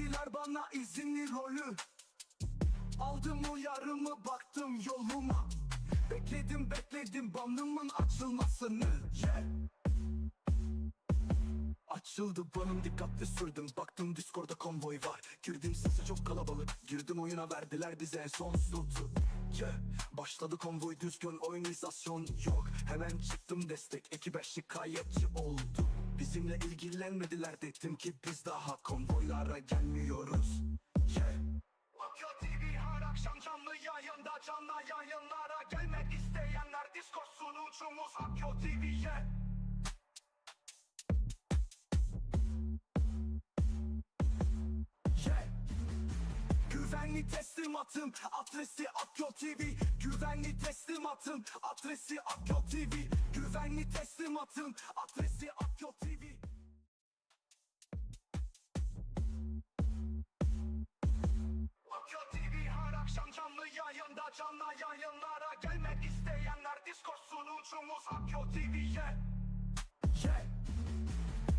Verdiler bana izinli rolü. Aldım uyarımı baktım yoluma. Bekledim bekledim banımın açılmasını. Yeah. Açıldı banım dikkatli sürdüm. Baktım Discord'da konvoy var. Girdim sesi çok kalabalık. Girdim oyuna verdiler bize son slotu yeah. Başladı konvoy düzgün organizasyon yok. Hemen çıktım destek ekibe şikayetçi oldu Bizimle ilgilenmediler dedim ki biz daha konvoylara gelmiyoruz yeah. Akyo TV her akşam canlı yayında canlı yayınlara Gelmek isteyenler Discord sunucumuz Akyo TV'ye Yeah. Güvenli teslimatım adresi Akyo TV Güvenli teslimatım adresi Akyo TV Güvenli teslimatım adresi Akyo TV Akyo TV her akşam canlı yayında canlı yayınlara Gelmek isteyenler Discord sunucumuz Akyo TV'ye Yeah.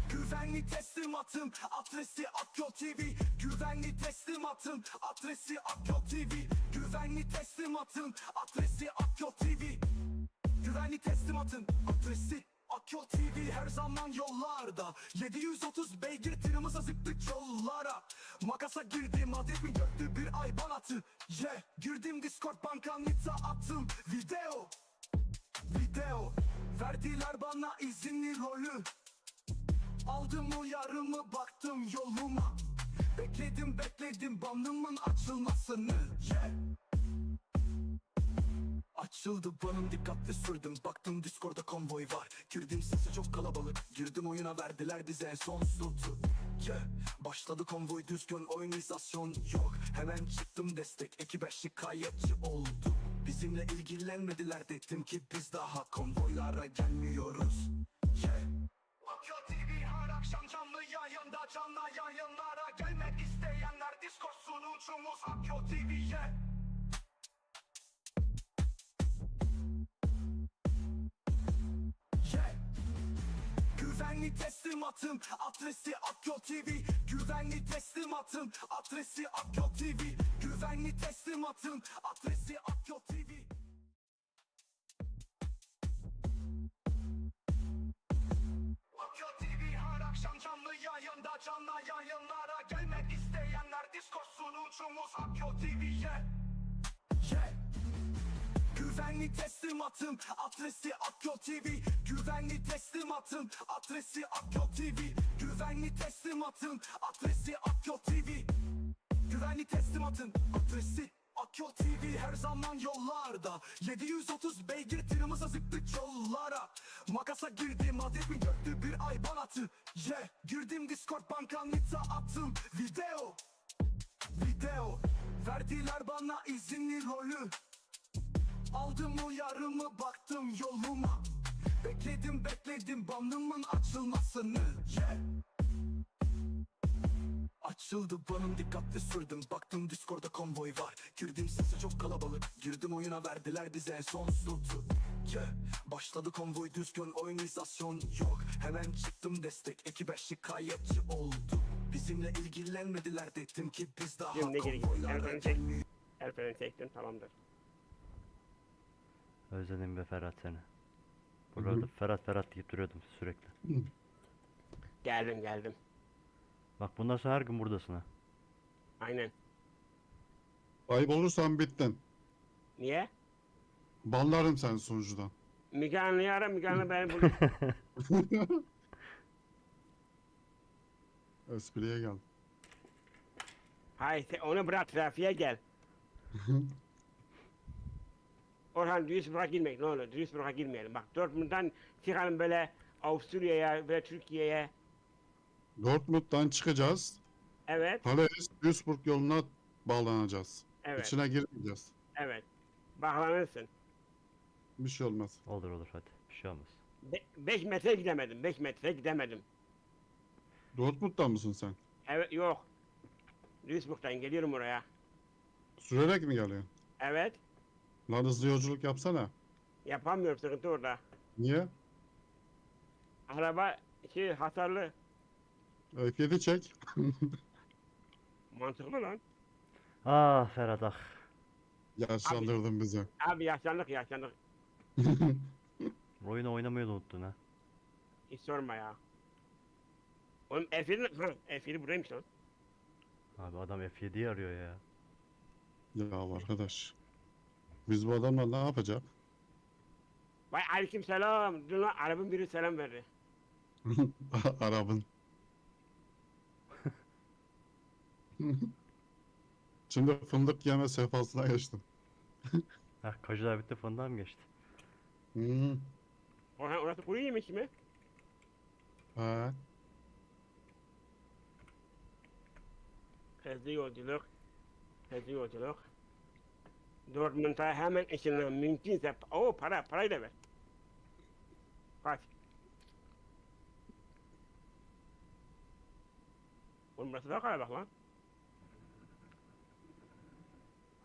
Güvenli teslimatım adresi Akyo TV Güvenli teslimatım adresi Akyo TV Güvenli teslimatım adresi Akyo TV Güvenli teslimatın adresi Akyo TV her zaman yollarda. 730 beygir tırımıza zıptık yollara. Makasa girdim adresimi gördü bir ay banatı. Yeah girdim Discord bankanita attım. Video Video. Verdiler bana izinli rolü. Aldım uyarımı baktım yoluma. Bekledim bekledim banımın açılmasını. Yeah. Açıldı banım dikkatli sürdüm. Baktım Discord'da konvoy var. Girdim sesi çok kalabalık. Girdim oyuna verdiler bize son slotu. Yeah. Başladı konvoy düzgün organizasyon yok. Hemen çıktım destek ekibe şikayetçi oldu. Bizimle ilgilenmediler dedim ki biz daha konvoylara gelmiyoruz. Yeah. Akyo TV her akşam canlı yayında canlı yayınlara Gelmek isteyenler Discord sunucumuz Akyo TV'ye Güvenli teslimatım adresi Akyo TV Güvenli teslimatım adresi Akyo TV Güvenli teslimatım adresi Akyo TV Akyo TV her akşam canlı yayında canlı yayınlara Gelmek isteyenler Discord sunucumuz Akyo TV'ye. Güvenli teslimatım. Adresi Akyo TV Güvenli teslimatım. Adresi Akyo TV Güvenli teslimatım. Adresi Akyo TV Güvenli teslimatın adresi Akyo TV her zaman yollarda. 730 beygir tırımıza zıptık yollara. Makasa girdim adresimi gördü bir ay banatı. Yeah girdim Discord bankanita attım. Video. Video. Verdiler bana izinli rolü Aldım uyarımı baktım yoluma Bekledim bekledim banımın açılmasını yeah. Açıldı banım dikkatli sürdüm Baktım Discord'da konvoy var Girdim sesi çok kalabalık Girdim oyuna verdiler bize son slotu yeah. Başladı konvoy düzgün organizasyon yok Hemen çıktım destek ekibe şikayetçi oldu Bizimle ilgilenmediler dedim ki biz daha Şimdi geri git. Erkan'ı çek. çektim tamamdır. Özledim be Ferhat seni. Burada Ferhat Ferhat deyip duruyordum sürekli. Geldim geldim. Bak bundan sonra her gün buradasın ha. Aynen. Kaybolursan bittin. Niye? Banlarım seni sunucudan. Müge Anlı'yı ara Müge Anlı beni bul. Espriye gel. Hayır onu bırak trafiğe gel. Orhan düz bırak girmek ne olur düz bırak girmeyelim. Bak Dortmund'dan çıkalım böyle Avusturya'ya ve Türkiye'ye. Dortmund'dan çıkacağız. Evet, Paris, Duisburg yoluna bağlanacağız. evet, İçine girmeyeceğiz. evet. Bağlanırsın. Bir şey olmaz. Olur olur hadi. Bir şey olmaz. 5 metre gidemedim, 5 metre gidemedim. Dortmund'dan mısın sen? Evet, yok. Duisburg'dan geliyorum oraya. Sürerek mi geliyorsun? Evet, Lan hızlı yolculuk yapsana. yapamıyorum sıkıntı orada. Niye? Araba şey hasarlı. F7 çek. Mantıklı lan. Ah Ferhat ah. Yaşlandırdın bizi. Abi yaşlandık yaşlandık. Oyunu oynamayı da unuttun ha. Hiç sorma ya. Oğlum F7 ha F7 buradaymış lan. Abi adam F7'yi arıyor ya. Ya arkadaş. Biz bu adamla ne yapacak? Vay aleyküm selam. Dün lan Arap'ın biri selam verdi. Arabın. Şimdi fındık yeme sefasına geçtim. Heh kacılar bitti fındığa mı geçti? Hmm. Orhan orası kuru yemiş mi? Ha. Hızlı yolculuk. Hızlı yolculuk. Dortmund'a hemen ışınlan mümkünse. Oo para, parayı da ver. Kaç. Oğlum burası daha kalabalık lan.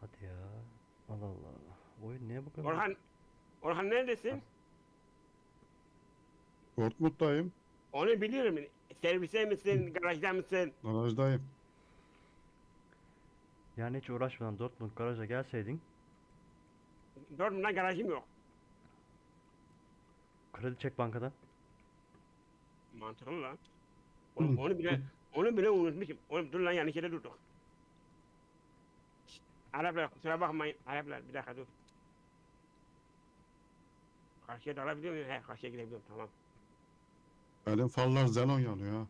Hadi ya. Allah Allah. Oyun niye bu kadar? Orhan, Orhan neredesin? Dortmund'dayım. Onu biliyorum. Servise misin, garajda mısın? Garajdayım. Yani hiç uğraşmadan Dortmund garaja gelseydin Dortmund'da garajım yok. kredi çek bankadan. Mantıklı lan. Oğlum onu bile, onu bile unutmuşum. Oğlum dur lan yanlış yere durduk. Araplar kusura bakmayın. Araplar bir dakika dur. Karşıya dalabiliyor muyum? He karşıya gidebiliyorum tamam. Benim farlar xenon yanıyor ha.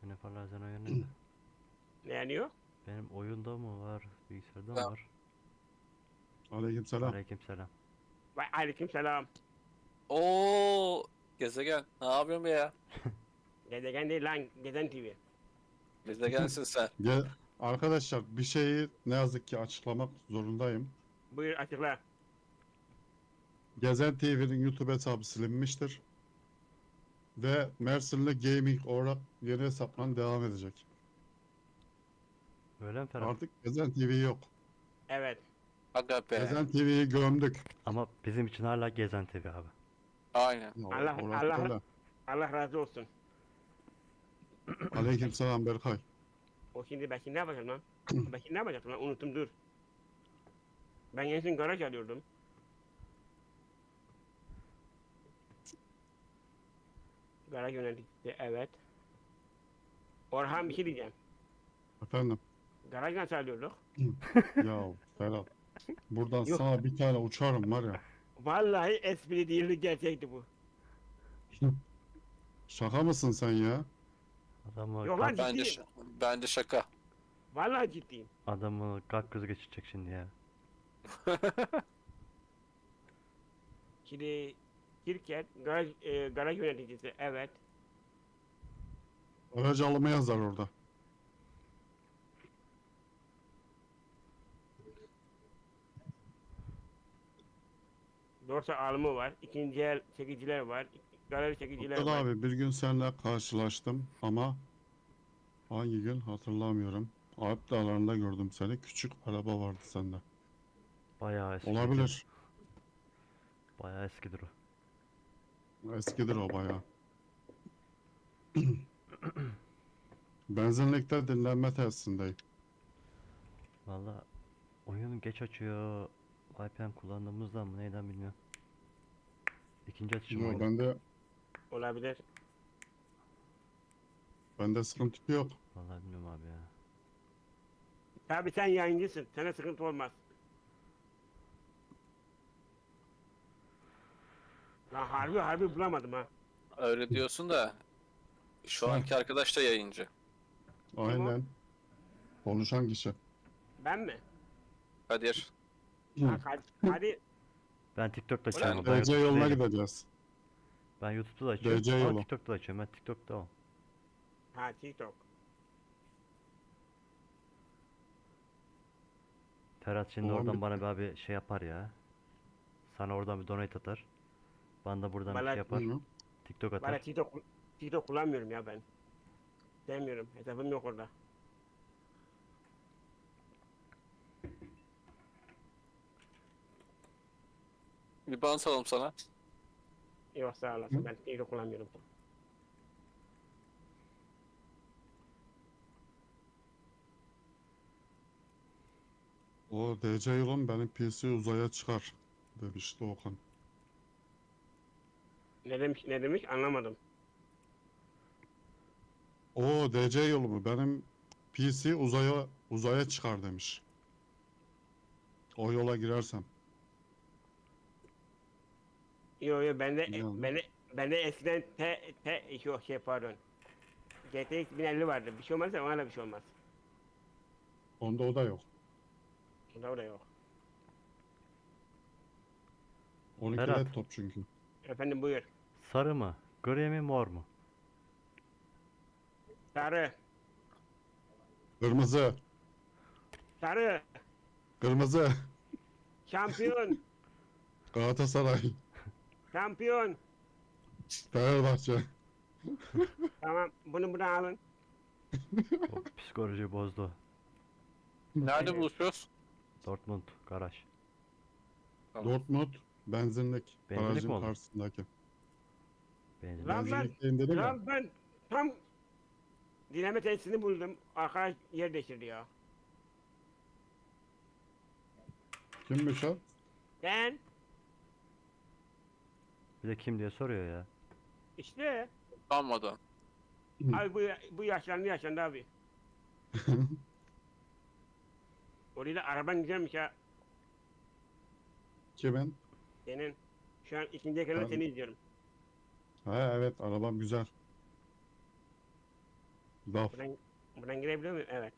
Senin farlar sen oyunu Ne yanıyor? Benim oyunda mı var? Bilgisayarda mı var? Aleykümselam. Aleykümselam. Vay aleyküm selam. Oo gezegen. Ne yapıyorsun be ya? Gezegen değil lan, Gezen TV. Gezegensin sen. Gel. Arkadaşlar bir şeyi ne yazık ki açıklamak zorundayım. Buyur açıkla. Gezen TV'nin YouTube hesabı silinmiştir. Ve Mersinli Gaming olarak yeni hesapla devam edecek. Öyle mi Ferhat? Artık Gezen TV yok. Evet. Aga be. Gezen TV'yi gömdük. Ama bizim için hala Gezen TV abi. Aynen. Allah- orası Allah- öyle. Allah razı olsun. Aleykümselam Berkay. O şimdi ben şimdi ne yapacağım lan? ben şimdi ne yapacaktım lan? Unuttum dur. Ben en son garaj alıyordum. Garaj yöneticisi evet. Orhan bir şey diyeceğim. Efendim. Garaj nasıl alıyorduk? Ya Ferhat. Buradan Yok. sana bir tane uçarım var ya. Vallahi espri değildi gerçekti bu. Şaka mısın sen ya? Adamı Yok lan Ben de, ciddiyim. ş- ben de şaka. Vallahi ciddiyim. adamı kalk kızı geçirecek şimdi ya. Şimdi şirket garaj, e, garaj yöneticisi evet. Aracı alımı yazar orada. Dorsa alımı var. İkinci el çekiciler var. Garaj çekiciler Abdullah var. abi bir gün seninle karşılaştım ama hangi gün hatırlamıyorum. Alp dağlarında gördüm seni. Küçük araba vardı sende. Bayağı eski. Olabilir. Bayağı eskidir o. Eskidir o bayağı. Benzinlikte dinlenme tesisindeyim. Valla oyun geç açıyor. VPN kullandığımızdan mı neyden bilmiyorum. İkinci açışım Yo, oyun. bende, Olabilir. bende sıkıntı yok. Vallahi bilmiyorum abi ya. Tabi sen yayıncısın. Sana sıkıntı olmaz. Lan harbi harbi bulamadım ha. Öyle diyorsun da şu anki arkadaş da yayıncı. Aynen. Konuşan kişi. Ben mi? Kadir. Ha, hadi, hadi Ben TikTok'ta Ulan, açıyorum. Ben, DC YouTube'da yoluna değilim. gideceğiz. ben YouTube'da da açıyorum. DC Ama yolu. TikTok'ta da açıyorum. Ben TikTok'ta o. ha TikTok. Ferhat şimdi Ulan oradan bir- bana bir abi şey yapar ya. Sana oradan bir donate atar. Bana da buradan bir Bana- şey yapar. Hı. TikTok Bana atar. TikTok, TikTok kullanmıyorum ya ben. Sevmiyorum. Hesabım yok orada. Bir ban salalım sana. Yok sağ olasın. Ben iyi kullanmıyorum. O DC yılan benim PC uzaya çıkar demişti Okan. Ne demiş, ne demiş anlamadım. O DC yolu mu? Benim PC uzaya uzaya çıkar demiş. O yola girersem. Yo yo bende Ne oldu? bende bende eskiden T T yok şey pardon. GTX 1050 vardı. Bir şey olmazsa ona da bir şey olmaz. Onda o da yok. Onda o da yok. 12 Berat. laptop çünkü. Efendim buyur. Sarı mı? Gri mi? Mor mu? Sarı. Kırmızı. Sarı. Kırmızı. Şampiyon. Galatasaray. Şampiyon. Fenerbahçe. Tamam bunu buna alın. O psikoloji bozdu. Nerede Evet. buluşuyoruz? Dortmund garaj. Tamam. Dortmund benzinlik. Benzinlik Garajın mi oldu? karşısındaki. Benzin. Lan ben, ya. lan ben tam dinleme tesisini buldum. Arkadaş yer değiştirdi ya. Kimmiş o? Ben Bir de kim diye soruyor ya. işte Kalmadan. abi bu, bu yaşlandı yaşlandı abi. Orada da araban güzelmiş ha. Kimin? Senin. Şu an ikinci ekranda Ben- seni izliyorum. Ha evet arabam güzel. Laf. Buradan, buradan girebiliyor muyum? Evet.